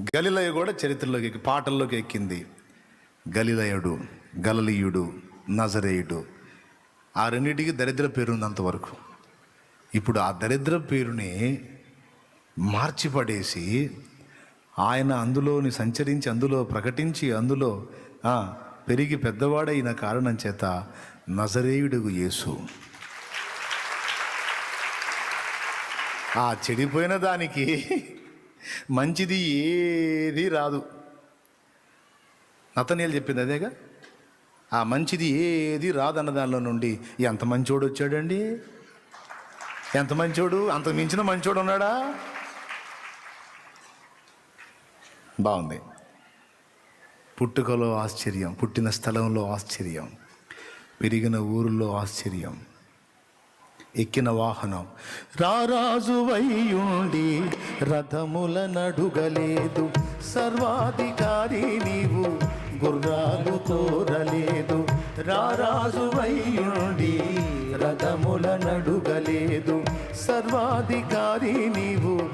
గలిలయ కూడా చరిత్రలోకి ఎక్కి పాటల్లోకి ఎక్కింది. గలిలయుడు గలలీయుడు నజరేయుడు. ఆ రెండింటికి దరిద్ర పేరు ఉంది అంతవరకు ఇప్పుడు ఆ దరిద్ర పేరుని మార్చిపడేసి ఆయన అందులోని సంచరించి అందులో ప్రకటించి అందులో పెరిగి పెద్దవాడైన కారణం చేత నజరేయుడుగు యేసు. ఆ చెడిపోయిన దానికి మంచిది ఏది రాదు. నతనీయులు చెప్పింది అదేగా? ఆ మంచిది ఏది రాదన్న దానిలో నుండి ఎంత మంచోడు వచ్చాడండి? ఎంత మంచోడు? అంత మించిన మంచోడు ఉన్నాడా? బాగుంది. పుట్టుకలో ఆశ్చర్యం పుట్టిన స్థలంలో ఆశ్చర్యం పెరిగిన ఊరిలో ఆశ్చర్యం. ఎక్కిన వాహనం. రారాజువయ్యుండి రథముల నడుగలేదు. సర్వాధికారి నీవు గుర్రాలు తోరలేదు. రారాజువయ్యుండి రథముల నడుగలేదు. సర్వాధికారి నీవు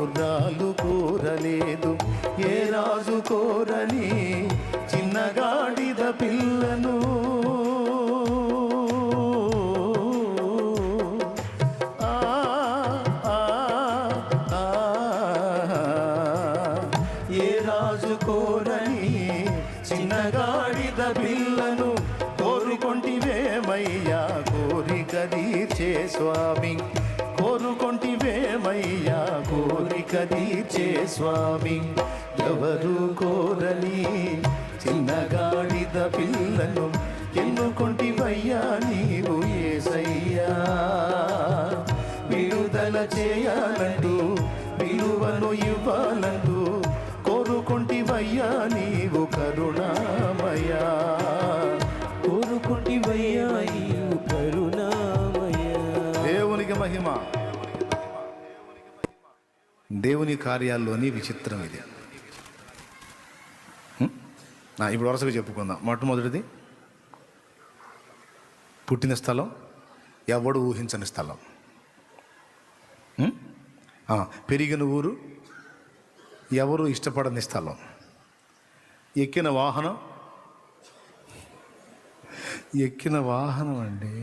గుర్రాలు కోరలేదు. ఏ రాజు కోరని చిన్నగాడిద పిల్లను స్వామి. కోరుకొంటివేమయ్యా కోరిక తీర్చే స్వామి. ఎవరు కోరని చిన్నగాడిద పిల్లను ఎన్నుకొంటివయ్యా నీవు ఏసయ్యా. విడుదల చేయాలంటూ విలువను ఇవ్వాలంటూ కోరుకొంటివయ్యా నీవు కరుణామయా దేవుని కార్యాల్లోని విచిత్రం ఇది. ఇప్పుడు వరుసగా చెప్పుకుందాం. మొట్టమొదటిది పుట్టిన స్థలం ఎవడు ఊహించని స్థలం. పెరిగిన ఊరు ఎవరు ఇష్టపడని స్థలం. ఎక్కిన వాహనం ఎక్కిన వాహనం అండి.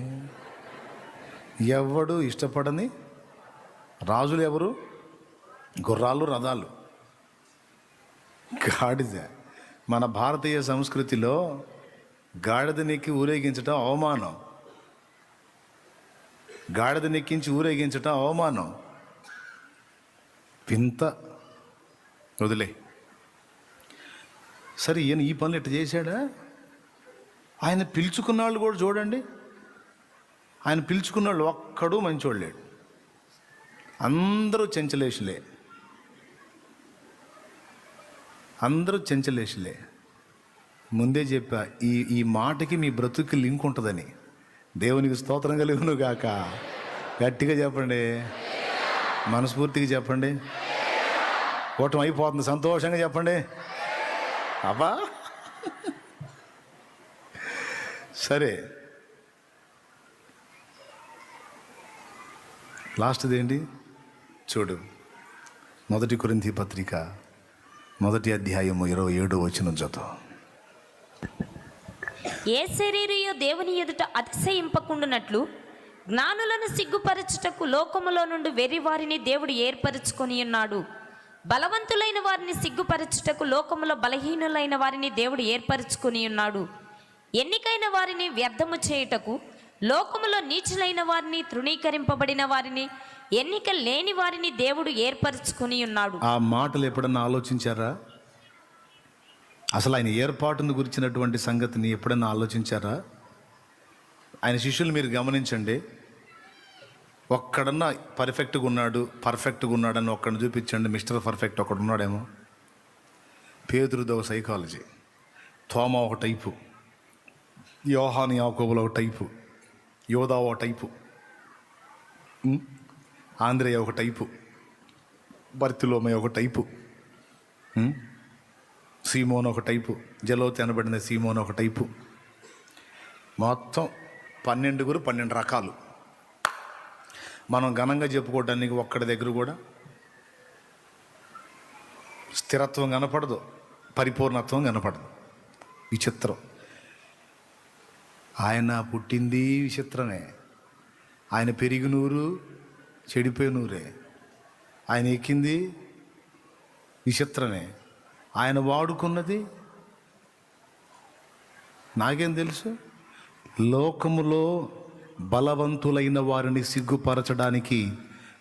ఎవడు ఇష్టపడని రాజులు ఎవరు? గుర్రాలు రథాలు. గాడిద. మన భారతీయ సంస్కృతిలో గాడిదనెక్కి ఊరేగించటం అవమానం. గాడిదనెక్కించి ఊరేగించటం అవమానం. వింత. వదిలే. సరే ఈయన ఈ పనులు ఇట్ట చేశాడా? ఆయన పిలుచుకున్న వాళ్ళు కూడా చూడండి. ఆయన పిలుచుకున్న వాళ్ళు ఒక్కడు మంచోడు లేడు అందరూ చెంచలేషులే. అందరూ చెంచలేషులే. ముందే చెప్పా ఈ ఈ మాటకి మీ బ్రతుక్కి లింక్ ఉంటుందని. దేవునికి స్తోత్రం కలిగును గాక గట్టిగా చెప్పండి. మనస్ఫూర్తిగా చెప్పండి. కూటం అయిపోతుంది. సంతోషంగా చెప్పండి. అబ్బా! సరే. లాస్ట్ది ఏంటి? చూడు. మొదటి కొరింథీ పత్రిక. మొదటి అధ్యాయము ఇరవై ఏడు వచ్చిన చదువు ఏ శరీరయో దేవుని ఎదుట అతిశయింపకుండునట్లు జ్ఞానులను సిగ్గుపరచుటకు లోకములో నుండి వెర్రి వారిని దేవుడు ఏర్పరచుకొని ఉన్నాడు. బలవంతులైన వారిని సిగ్గుపరచుటకు లోకములో బలహీనులైన వారిని దేవుడు ఏర్పరచుకొని ఉన్నాడు. ఎన్నికైన వారిని వ్యర్థము చేయుటకు లోకములో నీచులైన వారిని తృణీకరింపబడిన వారిని ఎన్నిక లేని వారిని దేవుడు ఏర్పరచుకుని ఉన్నాడు. ఆ మాటలు ఎప్పుడన్నా ఆలోచించారా? అసలు ఆయన ఏర్పాటును గురించినటువంటి సంగతిని ఎప్పుడన్నా ఆలోచించారా? ఆయన శిష్యులు మీరు గమనించండి. ఒక్కడన్నా పర్ఫెక్ట్గా ఉన్నాడు పర్ఫెక్ట్గా ఉన్నాడని ఒక్కడిని చూపించండి మిస్టర్ పర్ఫెక్ట్ ఒకడు ఉన్నాడేమో. పేదరుదో సైకాలజీ తోమ ఒక టైపు యోహాని యాకోబులో ఒక టైపు యోధా ఒక టైపు ఆంధ్రయ్య ఒక టైపు భర్తిలోమయ ఒక టైపు సీమోన్ ఒక టైపు జలోతి అనబడిన సీమోన్ ఒక టైపు. మొత్తం పన్నెండుగురు పన్నెండు రకాలు. మనం ఘనంగా చెప్పుకోవడానికి ఒక్కడి దగ్గర కూడా స్థిరత్వం కనపడదు పరిపూర్ణత్వం కనపడదు. విచిత్రం. ఆయన పుట్టింది విచిత్రమే. ఆయన పెరిగినూరు నూరు చెడిపోయి నూరే ఆయన ఎక్కింది విచిత్రమే. ఆయన వాడుకున్నది నాకేం తెలుసు? లోకములో బలవంతులైన వారిని సిగ్గుపరచడానికి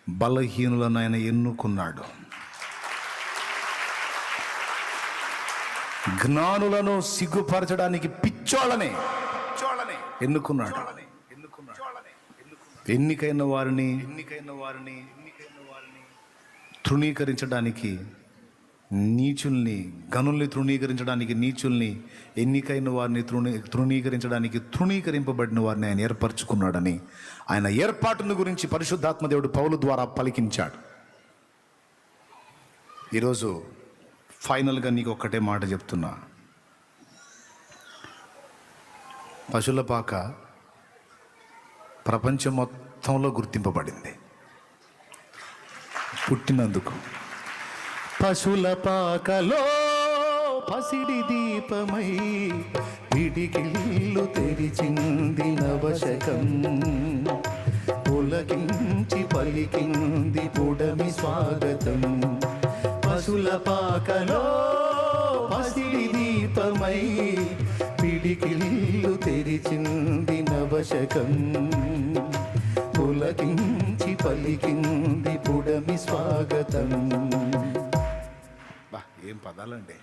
బలహీనులను ఆయన ఎన్నుకున్నాడు. జ్ఞానులను సిగ్గుపరచడానికి పిచ్చోళ్ళనే ఎన్నుకున్నాడు. ఎన్నికైన వారిని ఎన్నికైన వారిని ఎన్నికైన వారిని తృణీకరించడానికి నీచుల్ని గనుల్ని తృణీకరించడానికి నీచుల్ని ఎన్నికైన వారిని తృణీ తృణీకరించడానికి తృణీకరింపబడిన వారిని ఆయన ఏర్పరచుకున్నాడని ఆయన ఏర్పాటును గురించి పరిశుద్ధాత్మ దేవుడు పౌలు ద్వారా పలికించాడు. ఈరోజు ఫైనల్గా నీకు ఒక్కటే మాట చెప్తున్నా. పశువుల పాక ప్రపంచం మొత్తంలో గుర్తింపబడింది. పుట్టినందుకు. పశుల పాకలో పసిడి దీపమై పిడికిళ్ళు తెరిచింది నవశకం. పులకించి పలికింది పుడమి స్వాగతం. పశుల పాకలో పసిడి దీపమై పిడికిళ్ళు తెరిచింది నవశకం. పులకించి పలికింది పుడమి స్వాగతం. బా ఏం పదాలండి?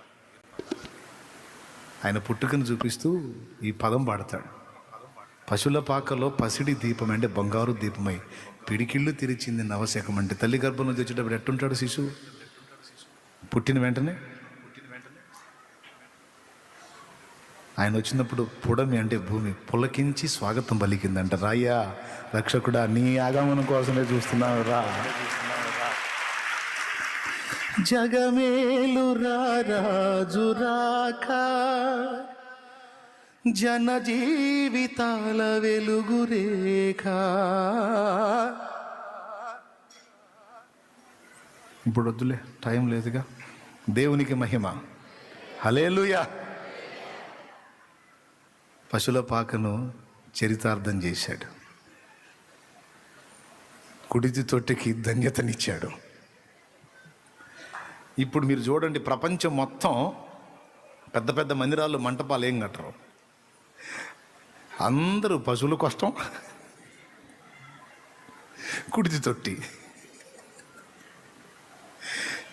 ఆయన పుట్టుకను చూపిస్తూ ఈ పదం పాడతాడు. పశువుల పాకలో పసిడి దీపం అంటే బంగారు దీపమై పిడికిళ్ళు తెరిచింది నవశకం అంటే తల్లి గర్భం నుంచి వచ్చేటప్పుడు ఎట్టుంటాడు శిశువు? పుట్టిన వెంటనే ఆయన వచ్చినప్పుడు పుడమి అంటే భూమి పులకించి స్వాగతం పలికిందంట. రాయ్యా రక్షకుడా నీ ఆగమనం కోసమే చూస్తున్నాను రా. జగమేలు రాజు రాక. జన జీవితాల వెలుగు రేఖ. ఇప్పుడు వద్దులే టైం లేదుగా. దేవునికి మహిమ. హలేలుయా పశువుల పాకను చరితార్థం చేశాడు. కుడితి తొట్టికి ధన్యతనిచ్చాడు. ఇప్పుడు మీరు చూడండి ప్రపంచం మొత్తం పెద్ద పెద్ద మందిరాలు మంటపాలు ఏం కట్టరు. అందరూ పశువుల కష్టం. కుడితి తొట్టి.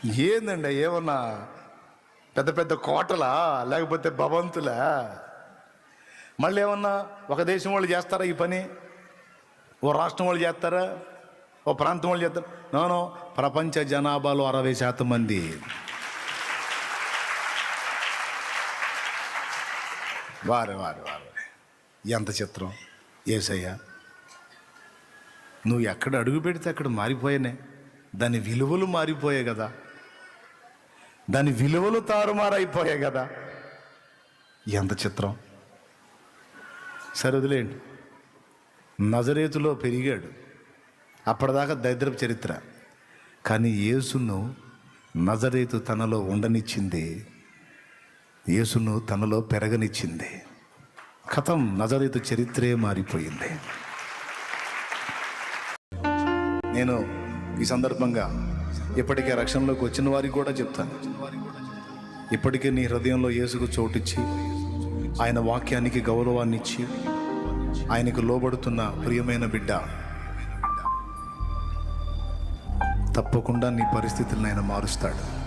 ఏందండి ఏమన్నా పెద్ద పెద్ద కోటలా లేకపోతే భవంతులా? మళ్ళీ ఏమన్నా ఒక దేశం వాళ్ళు చేస్తారా ఈ పని? ఓ రాష్ట్రం వాళ్ళు చేస్తారా? ఓ ప్రాంతం వాళ్ళు చేస్తారు? నోనో ప్రపంచ జనాభాలో అరవై శాతం మంది. వారే వారే వారే. ఎంత చిత్రం? ఏసయ్యా నువ్వు ఎక్కడ అడుగు పెడితే అక్కడ మారిపోయానే. దాని విలువలు మారిపోయాయి కదా. దాని విలువలు తారుమారైపోయాయి కదా. ఎంత చిత్రం? సరే వదిలేయండి. నజరేతులో పెరిగాడు. అప్పటిదాకా దరిద్రపు చరిత్ర. కానీ యేసును నజరేతు తనలో ఉండనిచ్చింది. యేసును తనలో పెరగనిచ్చింది. కథం నజరేతు చరిత్రే మారిపోయింది. నేను ఈ సందర్భంగా ఇప్పటికే రక్షణలోకి వచ్చిన వారికి కూడా చెప్తాను. ఇప్పటికే నీ హృదయంలో యేసుకు చోటిచ్చి ఆయన వాక్యానికి గౌరవాన్ని ఇచ్చి ఆయనకు లోబడుతున్న ప్రియమైన బిడ్డ. తప్పకుండా నీ పరిస్థితులను ఆయన మారుస్తాడు.